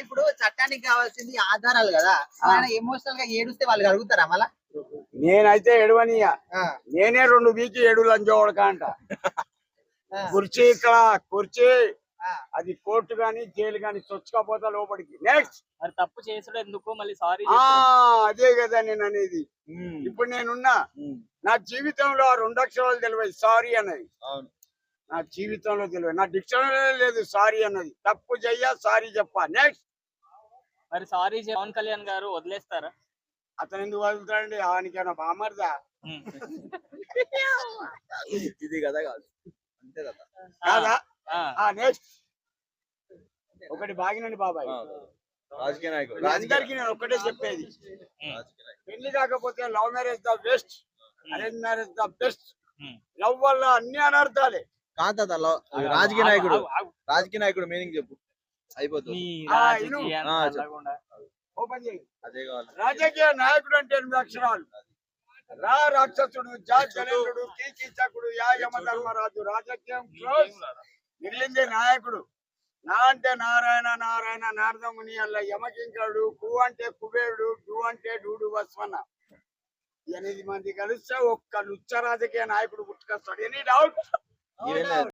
ఇప్పుడు చట్టానికి కావాల్సింది ఆధారాలు కదా? ఆయన ఎమోషనల్గా ఏడుస్తే వాళ్ళు అడుగుతారా మళ్ళా? నేనైతే ఎడవనియా నేనే రెండు వీకి ఏడు లంచోడక అంట. కుర్చీ ఇక్కడ కుర్చీ. అది కోర్టు గాని జైలు గాని చొచ్చుకపోతా లోపలికి. నెక్స్ట్ మరి తప్పు చేసుడు ఎందుకు మళ్ళీ సారీ ఆ అదే కదా నేను అనేది. ఇప్పుడు నేనున్నా. నా జీవితంలో ఆ రెండు అక్షరాలు తెలియదు సారీ అవును. నా జీవితంలో తెలియదు నా డిక్షనరీ లేదు సారీ అన్నది. తప్పు చెయ్య సారీ చెప్పా. నెక్స్ట్ మరి సారీ పవన్ కళ్యాణ్ గారు వదిలేస్తారా? అతను ఎందుకు వదులుతాడండి? ఆనికైనా బామర్దా ఇది కదా కాదు. అంతే కదా కాదా? ఆ, ఆ నెక్స్ట్ ఒకటి బాగినండి బాబాయ్. రాజకీయ నాయకుడు. అందరికీ నేను ఒక్కటే చెప్పేది. పెళ్ళి కాకపోతే love marriage the best. Arrange marriage the best. Love వల్ల అన్ని అనర్థాలే. ఆగు, రాజకీయ నాయకుడు. రాజకీయ నాయకుడు మీనింగ్ చెప్పు. అయిపోతుంది. అదే కావాలి. రాజకీయ నాయకుడు అంటే ఎనిమిది అక్షరాలు. రా రాక్షసుడు జా జలేంద్రుడు కీచకుడు యా యమధర్మరాజు రాజకీయం క్లోజ్. మిగిలింది నాయకుడు. నా అంటే నారాయణ నారాయణ నారదముని అల్ల యమకింకరుడు కు అంటే కుబేరుడు డు అంటే డూడు వస్వన్న ఎనిమిది మంది కలిస్తే ఒక్క లుచ్చ రాజకీయ నాయకుడు పుట్టుకొస్తాడు. ఎనీ డౌట్ ఏం లేదు